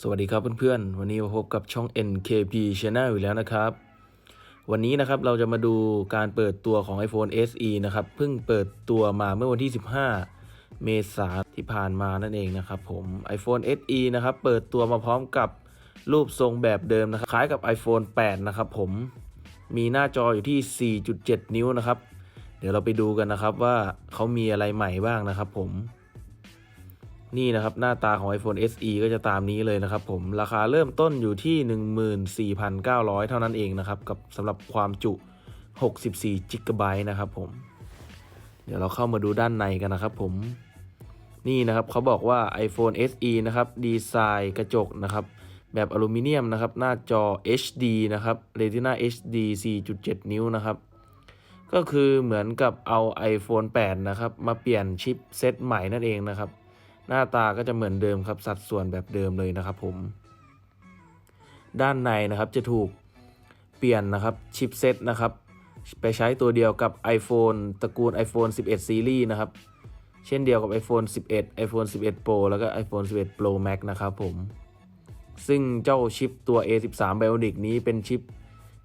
สวัสดีครับเพื่อนๆ วันนี้มาพบกับช่อง NKP Channel อยู่แล้วนะครับ วันนี้นะครับเราจะมาดูการเปิดตัวของ iPhone SE นะครับ เพิ่งเปิดตัวมาเมื่อวันที่ 15 เมษายนที่ผ่านมานั่นเองนะครับผม iPhone SE นะครับ เปิดตัวมาพร้อมกับรูปทรงแบบเดิมนะครับ คล้ายกับ iPhone 8 นะครับผม มีหน้าจออยู่ที่ 4.7 นิ้วนะครับ เดี๋ยวเราไปดูกันนะครับว่าเขามีอะไรใหม่บ้างนะครับผม นี่นะครับหน้าตาของ iPhone SE ก็จะตามนี้เลยนะครับผมราคาเริ่มต้นอยู่ที่ 14,900 เท่านั้นเองนะครับกับสำหรับความจุ 64 g b นะครับผม เดี๋ยวเราเข้ามาดูด้านในกันนะครับผม นี่นะครับเขาบอกว่า iPhone SE นะครับดีไซน์กระจกนะครับ แบบอลูมิเนียมนะครับ หน้าจอ HD นะครับ Retina HD 4.7 นิ้วนะครับ ก็คือเหมือนกับเอา iPhone 8 นะครับ มาเปลี่ยนชิปเซตใหม่นั่นเองนะครับ หน้าตาก็จะเหมือนเดิมครับ สัดส่วนแบบเดิมเลยนะครับผม ด้านในนะครับจะถูกเปลี่ยนนะครับชิปเซตนะครับ ไปใช้ตัวเดียวกับ iPhone ตระกูล iPhone 11 Series นะครับ เช่นเดียวกับ iPhone 11 iPhone 11 Pro แล้วก็ iPhone 11 Pro Max นะครับผม ซึ่งเจ้าชิปตัว A13 Bionic นี้เป็นชิป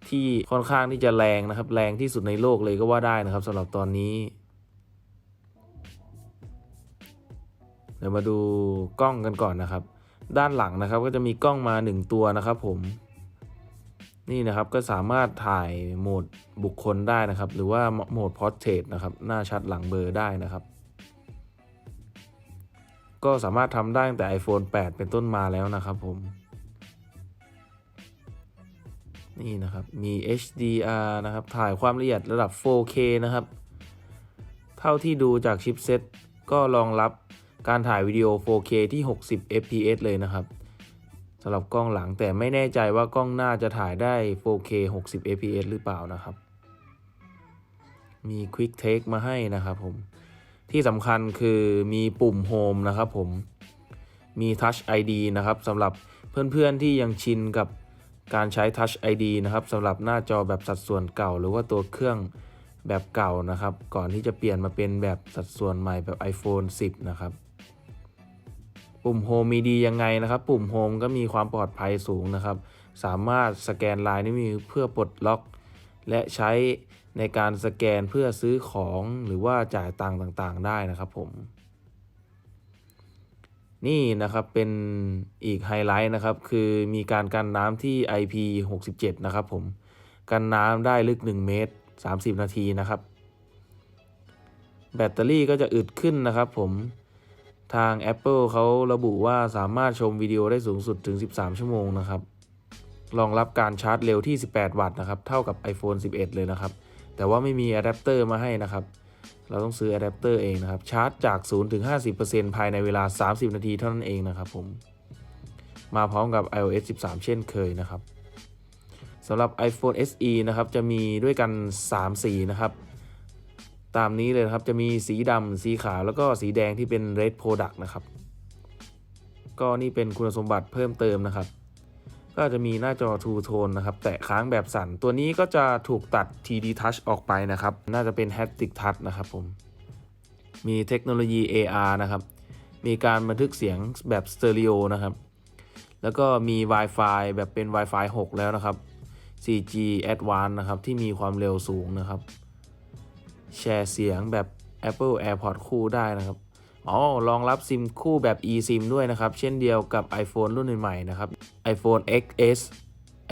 ที่ค่อนข้างที่จะแรงนะครับ แรงที่สุดในโลกเลยก็ว่าได้นะครับสำหรับตอนนี้ เดี๋ยวมาดูกล้องกันก่อนนะครับ ด้านหลังนะครับก็จะมีกล้องมา 1 ตัวนะครับผม นี่นะครับก็สามารถถ่ายโหมดบุคคลได้นะครับ หรือว่าโหมดพอร์เทรตนะครับ หน้าชัดหลังเบลอได้นะครับ ก็สามารถทำได้ตั้งแต่ iPhone 8 เป็นต้นมาแล้วนะครับผมนี่นะครับ มี HDR นะครับ ถ่ายความละเอียดระดับ 4K นะครับ เท่าที่ดูจากชิปเซ็ตก็รองรับ การถ่ายวิดีโอ 4K ที่ 60 fps เลยนะครับสำหรับกล้องหลังแต่ไม่แน่ใจว่ากล้องหน้าจะถ่ายได้ 4K 60 fps หรือเปล่านะครับ มี Quick Take มาให้นะครับผม ที่สำคัญคือมีปุ่ม Home นะครับผม มี Touch ID นะครับสำหรับเพื่อนๆที่ยังชินกับการใช้ Touch ID นะครับสำหรับหน้าจอแบบสัดส่วนเก่า หรือว่าตัวเครื่องแบบเก่านะครับ ก่อนที่จะเปลี่ยนมาเป็นแบบสัดส่วนใหม่แบบ iPhone 10 นะครับ ปุ่ม Home มีดียังไงนะครับ ปุ่ม Home ก็มีความปลอดภัยสูงนะครับ สามารถสแกนลายนิ้วมือเพื่อปลดล็อก และใช้ในการสแกนเพื่อซื้อของหรือว่าจ่ายตังค์ต่างๆ ได้นะครับผม นี่นะครับเป็นอีกไฮไลท์นะครับ คือมีการกันน้ำที่ IP67 นะครับผม กันน้ำได้ลึก 1 เมตร 30 นาทีนะครับ แบตเตอรี่ก็จะอึดขึ้นนะครับผม ทาง Apple เขาระบุว่าสามารถชมวิดีโอได้สูงสุดถึง 13 ชั่วโมงนะครับ รองรับการชาร์จเร็วที่ 18 วัตต์นะครับ เท่ากับ iPhone 11 เลยนะครับ แต่ว่าไม่มีอะแดปเตอร์มาให้นะครับ เราต้องซื้ออะแดปเตอร์เองนะครับ ชาร์จจาก 0 ถึง 50%ภายในเวลา 30 นาทีเท่านั้นเองนะครับผม มาพร้อมกับ iOS 13 เช่นเคยนะครับสำหรับ iPhone SE นะครับ จะมีด้วยกัน 3 สีนะครับ ตามนี้เลยครับจะมีสีดำสีขาวแล้วก็สีแดงที่เป็น Red Product นะครับ ก็นี่เป็นคุณสมบัติเพิ่มเติมนะครับ ก็จะมีหน้าจอ True Tone นะครับ แตะค้างแบบสั่น ตัวนี้ก็จะถูกตัด TD Touch ออกไปนะครับ น่าจะเป็น Haptic Touch นะครับผมมีเทคโนโลยี AR นะครับ มีการบันทึกเสียงแบบสเตอริโอนะครับ แล้วก็มี Wi-Fi แบบเป็น Wi-Fi 6 แล้วนะครับ 4G Advanced นะครับ ที่มีความเร็วสูงนะครับ แชร์เสียงแบบ Apple AirPods คู่ได้นะครับอ๋อรองรับซิมคู่แบบ eSIM ด้วยนะครับ เช่นเดียวกับ iPhone รุ่นใหม่ๆนะครับ iPhone XS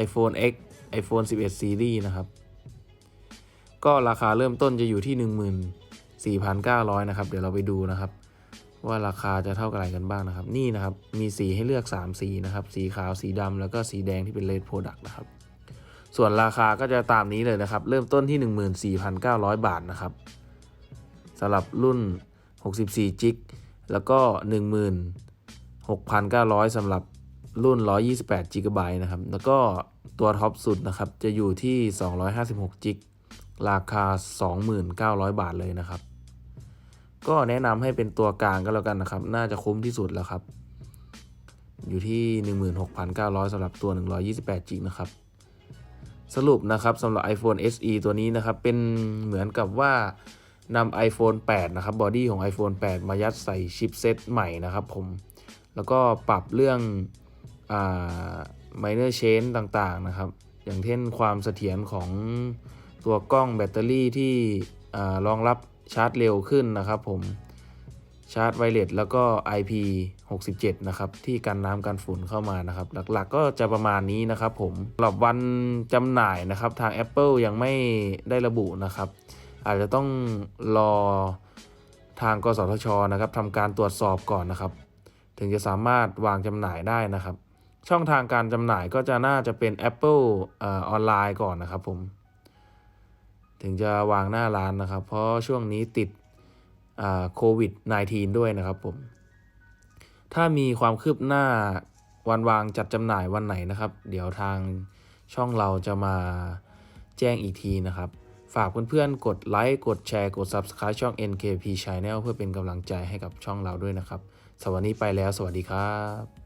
iPhone X iPhone 11 Series นะครับ ก็ราคาเริ่มต้นจะอยู่ที่ 14,900 นะครับ เดี๋ยวเราไปดูนะครับ ว่าราคาจะเท่ากับอะไรกันบ้างนะครับ นี่นะครับ มีสีให้เลือก 3 สีนะครับ สีขาว สีดำแล้วก็สีแดงที่เป็น Red Product นะครับ ส่วนราคาก็จะตามนี้เลยนะครับ เริ่มต้นที่ 14,900 บาทนะครับสำหรับรุ่น 64จิกแล้วก็ 16,900สำหรับรุ่น 128จิกะไบต์นะครับ แล้วก็ตัวท็อปสุดนะครับ จะอยู่ที่ 256จิกราคา 29,000 บาทเลยนะครับ ก็แนะนำให้เป็นตัวกลางก็แล้วกันนะครับ น่าจะคุ้มที่สุดแล้วครับ อยู่ที่ 16,900สำหรับตัว 128จิกนะครับ สรุปนะครับสำหรับ iPhone SE ตัวนี้นะครับเป็นเหมือนกับว่านำ iPhone 8 นะครับบอดี้ของ iPhone 8 มายัดใส่ชิปเซตใหม่นะครับผม แล้วก็ปรับเรื่องอ่า minor change ต่างๆนะครับ อย่างเช่นความเสถียรของตัวกล้องแบตเตอรี่ที่อ่ารองรับชาร์จเร็วขึ้นนะครับผม ชาร์จไวเลสแล้วก็ IP 67 นะครับที่กันน้ำกันฝุ่นเข้ามานะครับ หลักๆก็จะประมาณนี้นะครับผมสำหรับวันจำหน่ายนะครับทาง Apple ยังไม่ได้ระบุนะครับ อาจจะต้องรอทางกสทชนะครับทำการตรวจสอบก่อนนะครับ ถึงจะสามารถวางจำหน่ายได้นะครับ ช่องทางการจำหน่ายก็จะน่าจะเป็น Apple ออออนไลน์ก่อนนะครับผม ถึงจะวางหน้าร้านนะครับ เพราะช่วงนี้ติด โควิด -19 ด้วยนะครับผม ถ้ามีความคืบหน้าวันวางจัดจำหน่ายวันไหนนะครับ เดี๋ยวทางช่องเราจะมาแจ้งอีกทีนะครับ ฝากเพื่อนๆ กดไลค์ กดแชร์ กด Subscribe ช่อง NKP Channel เพื่อเป็นกำลังใจให้กับช่องเราด้วยนะครับสวัสดีไปแล้ว สวัสดีครับ